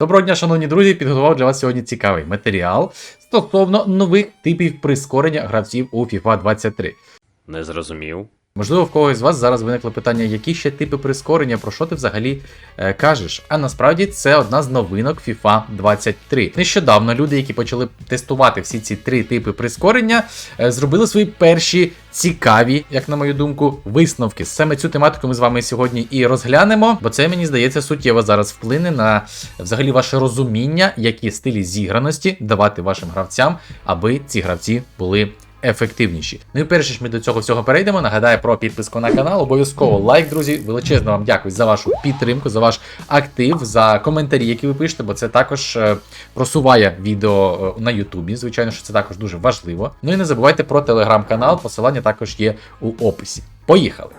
Доброго дня, шановні друзі, підготував для вас сьогодні цікавий матеріал стосовно нових типів прискорення гравців у FIFA 23. Не зрозумів. Можливо, в когось з вас зараз виникло питання, які ще типи прискорення, про що ти взагалі е, кажеш? А насправді це одна з новинок FIFA 23. Нещодавно люди, які почали тестувати всі ці три типи прискорення, е, зробили свої перші цікаві, як на мою думку, висновки. Саме цю тематику ми з вами сьогодні і розглянемо, бо це мені здається суттєво зараз вплине на взагалі ваше розуміння, які стилі зіграності давати вашим гравцям, аби ці гравці були ефективніші. Ну і перше ж ми до цього всього перейдемо. Нагадаю про підписку на канал. Обов'язково лайк, друзі. Величезно вам дякую за вашу підтримку, за ваш актив, за коментарі, які ви пишете, бо це також е, просуває відео е, на Ютубі. Звичайно, що це також дуже важливо. Ну і не забувайте про телеграм-канал, посилання також є у описі. Поїхали!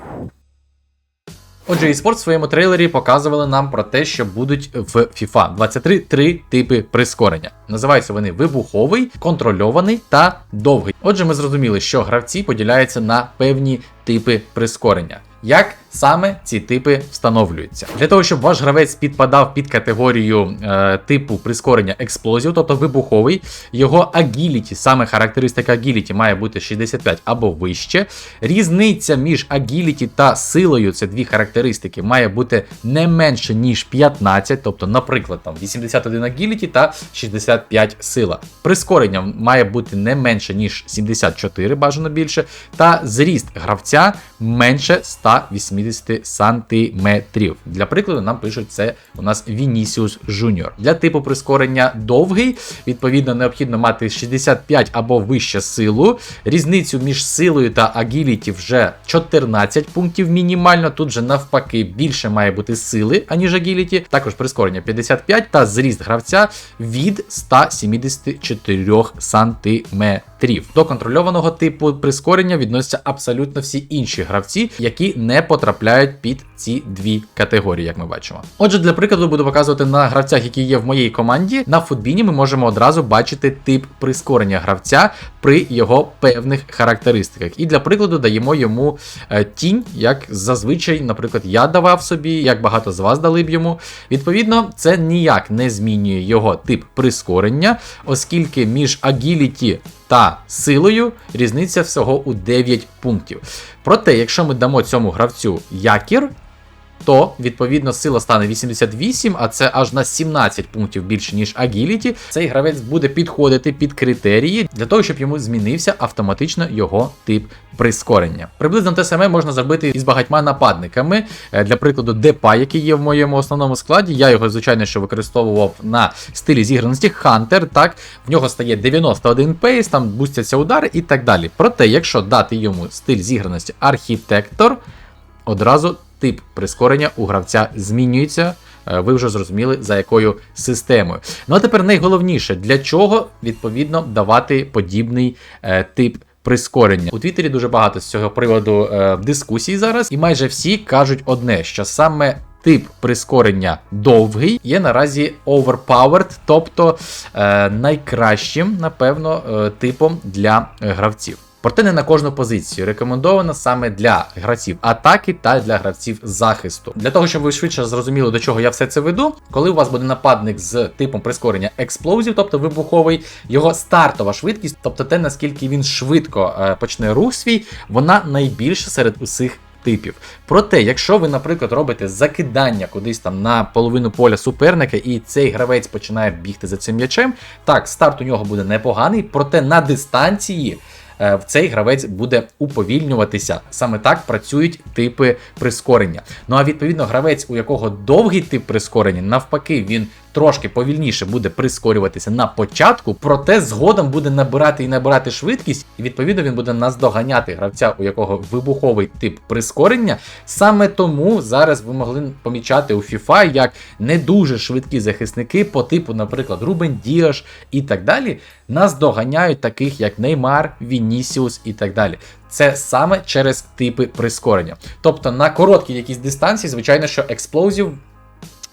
Отже, eSports в своєму трейлері показували нам про те, що будуть в FIFA 23 три типи прискорення. Називаються вони вибуховий, контрольований та довгий. Отже, ми зрозуміли, що гравці поділяються на певні типи прискорення. Як саме ці типи встановлюються? Для того, щоб ваш гравець підпадав під категорію е, типу прискорення експлозів, тобто вибуховий, його агіліті, саме характеристика агіліті має бути 65 або вище. Різниця між агіліті та силою, це дві характеристики, має бути не менше, ніж 15, тобто, наприклад, там 81 агіліті та 65 сила. Прискорення має бути не менше, ніж 74, бажано більше, та зріст гравця менше 180 сантиметрів. Для прикладу, нам пишуть це у нас Vinicius Junior. Для типу прискорення довгий, відповідно, необхідно мати 65 або вище силу. Різницю між силою та агіліті вже 14 пунктів мінімально. Тут же навпаки більше має бути сили, аніж агіліті. Також прискорення 55 та зріст гравця від 174 сантиметрів. До контрольованого типу прискорення відносяться абсолютно всі інші гравці, які не потрапляють під ці дві категорії, як ми бачимо. Отже, для прикладу буду показувати на гравцях, які є в моїй команді. На футбіні ми можемо одразу бачити тип прискорення гравця при його певних характеристиках. І для прикладу даємо йому е, тінь, як зазвичай, наприклад, я давав собі, як багато з вас дали б йому. Відповідно, це ніяк не змінює його тип прискорення, оскільки між агіліті та силою різниця всього у 9 пунктів. Проте, якщо ми дамо цьому гравцю якір, то відповідно сила стане 88, а це аж на 17 пунктів більше, ніж Agility. Цей гравець буде підходити під критерії для того, щоб йому змінився автоматично його тип прискорення. Приблизно те саме можна зробити із багатьма нападниками. Е, Для прикладу, Депа, який є в моєму основному складі. Я його, звичайно, що використовував на стилі зіграності Hunter, так, в нього стає 91 пейс, там бустяться удари і так далі. Проте, якщо дати йому стиль зіграності архітектор, одразу тип прискорення у гравця змінюється. Е, Ви вже зрозуміли, за якою системою. Ну а тепер найголовніше, для чого відповідно давати подібний е, тип прискорення. У Твіттері дуже багато з цього приводу е, дискусій зараз, і майже всі кажуть одне, що саме. Тип прискорення довгий є наразі overpowered, тобто е, найкращим, напевно, е, типом для гравців. Проте не на кожну позицію. Рекомендовано саме для гравців атаки та для гравців захисту. Для того, щоб ви швидше зрозуміли, до чого я все це веду, коли у вас буде нападник з типом прискорення експлозів, тобто вибуховий, його стартова швидкість, тобто те, наскільки він швидко е, почне рух свій, вона найбільша серед усіх. Типів. Проте, якщо ви, наприклад, робите закидання кудись там на половину поля суперника, і цей гравець починає бігти за цим м'ячем, так, старт у нього буде непоганий, проте на дистанції цей гравець буде уповільнюватися. Саме так працюють типи прискорення. Ну а відповідно, гравець, у якого довгий тип прискорення, навпаки, він трошки повільніше буде прискорюватися на початку, проте згодом буде набирати і набирати швидкість, і відповідно він буде наздоганяти гравця, у якого вибуховий тип прискорення. Саме тому зараз ви могли помічати у FIFA, як не дуже швидкі захисники по типу, наприклад, Рубен Діаш і так далі, наздоганяють таких як Неймар, Вінісіус і так далі. Це саме через типи прискорення. Тобто на короткій якійсь дистанції, звичайно, що експлозів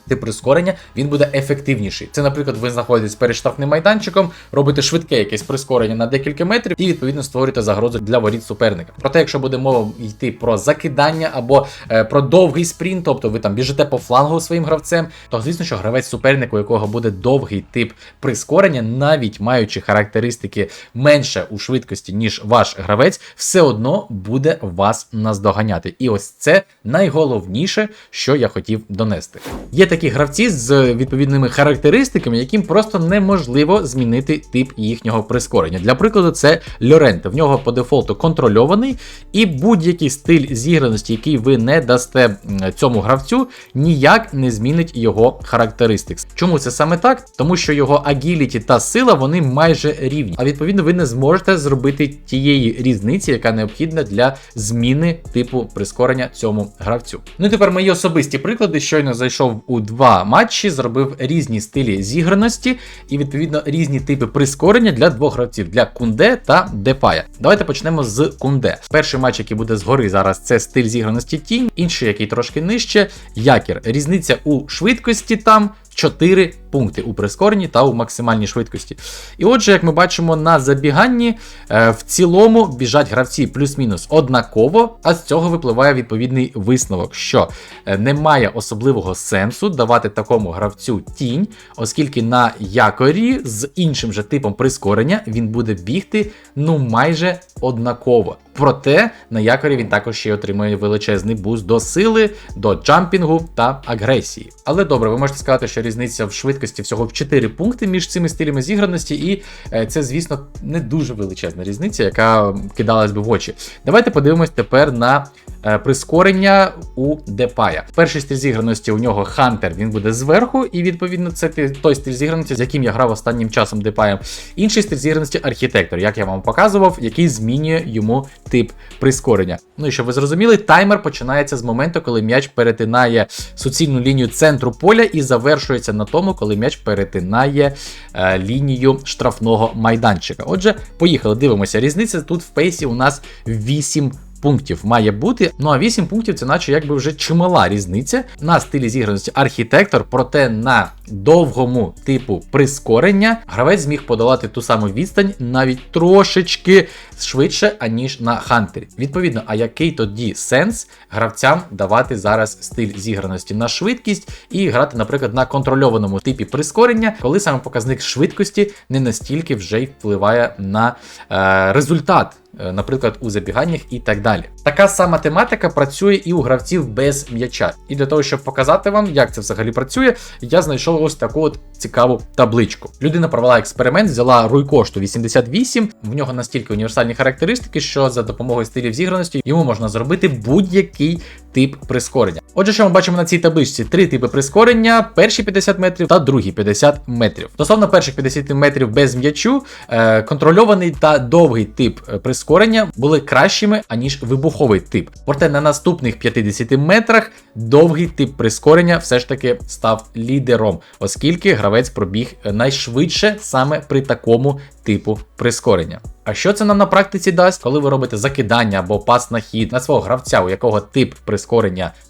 тип прискорення, він буде ефективніший. Це, наприклад, ви знаходитесь перед штрафним майданчиком, робите швидке якесь прискорення на декілька метрів і відповідно створюєте загрозу для воріт суперника. Проте, якщо буде мова йти про закидання або е, про довгий спринт, тобто ви там біжите по флангу своїм гравцем, то звісно, що гравець супернику, у якого буде довгий тип прискорення, навіть маючи характеристики менше у швидкості, ніж ваш гравець, все одно буде вас наздоганяти. І ось це найголовніше, що я хотів донести. Є такі гравці з відповідними характеристиками, яким просто неможливо змінити тип їхнього прискорення. Для прикладу, це Льоренте. В нього по дефолту контрольований, і будь-який стиль зіграності, який ви не дасте цьому гравцю, ніяк не змінить його характеристик. Чому це саме так? Тому що його агіліті та сила вони майже рівні. А відповідно, ви не зможете зробити тієї різниці, яка необхідна для зміни типу прискорення цьому гравцю. Ну і тепер мої особисті приклади. Щойно зайшов у два матчі, зробив різні стилі зіграності і відповідно різні типи прискорення для двох гравців для Кунде та Депая. Давайте почнемо з Кунде. Перший матч, який буде згори зараз, це стиль зіграності тінь, інший, який трошки нижче, якір. Різниця у швидкості там. 4 пункти у прискоренні та у максимальній швидкості. І отже, як ми бачимо на забіганні, е, в цілому біжать гравці плюс-мінус однаково, а з цього випливає відповідний висновок, що е, немає особливого сенсу давати такому гравцю тінь, оскільки на якорі з іншим же типом прискорення він буде бігти ну майже однаково. Проте на якорі він також ще отримує величезний буст до сили, до джампінгу та агресії. Але добре, ви можете сказати, що різниця в швидкості всього в 4 пункти між цими стилями зіграності, і е, це, звісно, не дуже величезна різниця, яка кидалась би в очі. Давайте подивимось тепер на е, прискорення у Депая. Перший стиль зіграності у нього Хантер, він буде зверху, і відповідно це той стиль зіграності, з яким я грав останнім часом Депаєм. Інший стиль зіграності архітектор, як я вам показував, який змінює йому тип прискорення. Ну і щоб ви зрозуміли, таймер починається з моменту, коли м'яч перетинає суцільну лінію центру поля і завершується на тому, коли м'яч перетинає е, лінію штрафного майданчика. Отже, поїхали, дивимося. Різниця тут в пейсі у нас 8 пунктів має бути. Ну а 8 пунктів це наче якби вже чимала різниця на стилі зіграності архітектор, проте на довгому типу прискорення гравець зміг подолати ту саму відстань навіть трошечки швидше, аніж на Хантері. Відповідно, а який тоді сенс гравцям давати зараз стиль зіграності на швидкість і грати, наприклад, на контрольованому типі прискорення, коли саме показник швидкості не настільки вже й впливає на е, результат е, наприклад, у забіганнях і так далі. Така сама тематика працює і у гравців без м'яча. І для того, щоб показати вам, як це взагалі працює, я знайшов ось таку от цікаву табличку. Людина провела експеримент, взяла руй кошту 88. В нього настільки універсальні характеристики, що за допомогою стилів зіграності йому можна зробити будь-який тип прискорення. Отже, що ми бачимо на цій табличці: три типи прискорення: перші 50 метрів та другі 50 метрів. Стосовно перших 50 метрів без м'ячу, е, контрольований та довгий тип е, прискорення були кращими, аніж вибуховий тип. Проте на наступних 50 метрах довгий тип прискорення все ж таки став лідером, оскільки гравець пробіг найшвидше саме при такому типу прискорення. А що це нам на практиці дасть, коли ви робите закидання або пас на хід на свого гравця, у якого тип прискорення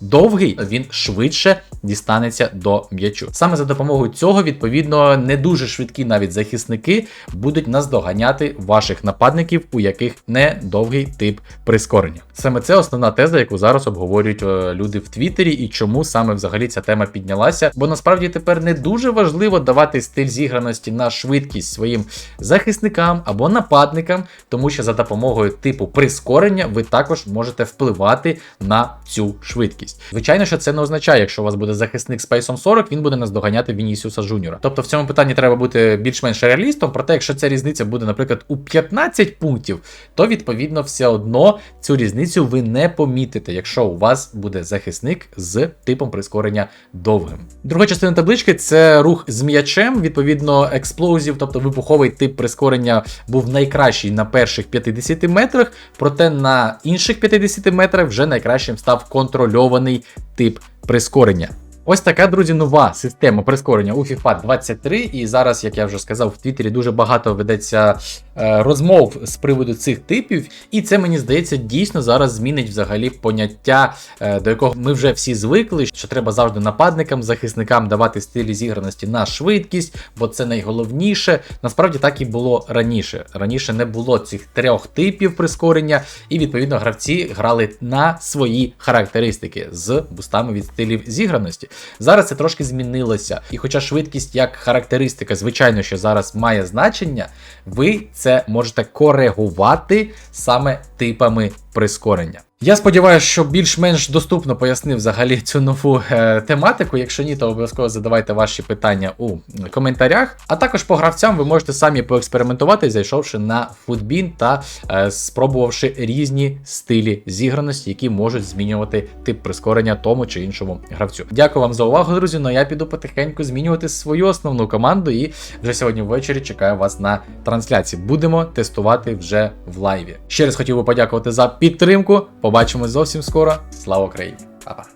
довгий, він швидше дістанеться до м'ячу. Саме за допомогою цього, відповідно, не дуже швидкі навіть захисники будуть наздоганяти ваших нападників, у яких не довгий тип прискорення. Саме це основна теза, яку зараз обговорюють е, люди в Твіттері, і чому саме взагалі ця тема піднялася. Бо насправді тепер не дуже важливо давати стиль зіграності на швидкість своїм захисникам або нападникам, тому що за допомогою типу прискорення ви також можете впливати на цю швидкість. Звичайно, що це не означає, якщо у вас буде захисник з пейсом 40, він буде наздоганяти Вінісіуса Жуніора. Тобто в цьому питанні треба бути більш-менш реалістом. Проте, якщо ця різниця буде, наприклад, у 15 пунктів, то відповідно все одно цю різницю ви не помітите, якщо у вас буде захисник з типом прискорення довгим. Друга частина таблички це рух з м'ячем, відповідно, експлозів, тобто вибуховий тип прискорення був найкращий на перших 50 метрах, проте на інших 50 метрах вже найкращим став контрольований тип прискорення. Ось така, друзі, нова система прискорення у FIFA 23. І зараз, як я вже сказав, в Твіттері дуже багато ведеться е, розмов з приводу цих типів, і це мені здається дійсно зараз змінить взагалі поняття, е, до якого ми вже всі звикли, що треба завжди нападникам, захисникам давати стилі зіграності на швидкість, бо це найголовніше. Насправді так і було раніше. Раніше не було цих трьох типів прискорення, і відповідно гравці грали на свої характеристики з бустами від стилів зіграності. Зараз це трошки змінилося. І хоча швидкість як характеристика, звичайно, що зараз має значення, ви це можете коригувати саме типами прискорення. Я сподіваюся, що більш-менш доступно пояснив взагалі цю нову е, тематику. Якщо ні, то обов'язково задавайте ваші питання у коментарях. А також по гравцям ви можете самі поекспериментувати, зайшовши на футбін та е, спробувавши різні стилі зіграності, які можуть змінювати тип прискорення тому чи іншому гравцю. Дякую вам за увагу, друзі. Ну а я піду потихеньку змінювати свою основну команду і вже сьогодні ввечері чекаю вас на трансляції. Будемо тестувати вже в лайві. Ще раз хотів би подякувати за підтримку. Побачимось зовсім скоро. Слава Україні! Па-па!